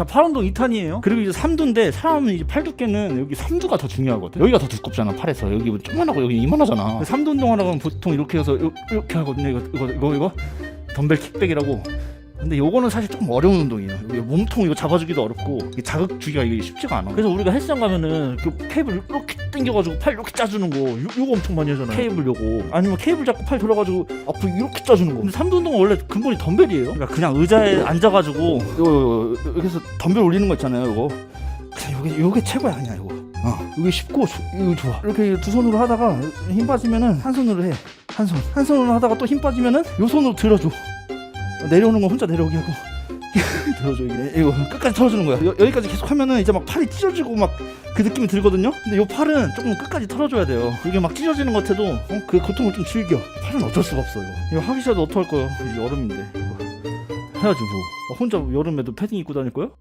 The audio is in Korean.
자, 8운동 2탄이에요. 그리고 이제 3두인데 사람은 이제 팔 두께는 여기 3두가 더 중요하거든. 여기가 더 두껍잖아, 팔에서. 여기 뭐 조그만하고 여기 이만하잖아. 3두 운동하려면 보통 이렇게 해서 요- 이렇게 하거든요. 이거 이거 이거, 이거. 덤벨 킥백이라고. 근데 요거는 사실 조금 어려운 운동이에요. 이게 몸통 이거 잡아주기도 어렵고 이게 자극 주기가 이게 쉽지가 않아. 그래서 우리가 헬스장 가면은 그 케이블 이렇게 당겨가지고 팔 이렇게 짜주는 거 요, 요거 엄청 많이 하잖아요. 케이블 요거 아니면 케이블 잡고 팔 돌아가지고 앞으로 이렇게 짜주는 거. 근데 삼두 운동은 원래 근본이 덤벨이에요. 그러니까 그냥 의자에 앉아가지고 요, 요, 요, 여기서 덤벨 올리는 거 있잖아요. 요거. 그냥 요게 요게 최고야 아니야 요거. 어, 이게 쉽고 조- 이거 좋아. 이렇게 두 손으로 하다가 힘 빠지면은 한 손으로 해. 한 손. 한 손으로 하다가 또 힘 빠지면은 요 손으로 들어줘. 내려오는 거 혼자 내려오게 하고 들어줘 이게. 이거 끝까지 털어주는 거야. 여, 여기까지 계속 하면은 이제 막 팔이 찢어지고 막 그 느낌이 들거든요? 근데 요 팔은 조금 끝까지 털어줘야 돼요. 이게 막 찢어지는 것 같아도 어? 그 고통을 좀 즐겨. 팔은 어쩔 수가 없어 이거 이거 하기 싫어도 어떡할 이제 여름인데. 이거 해야지 뭐 어, 혼자 여름에도 패딩 입고 다닐 거야?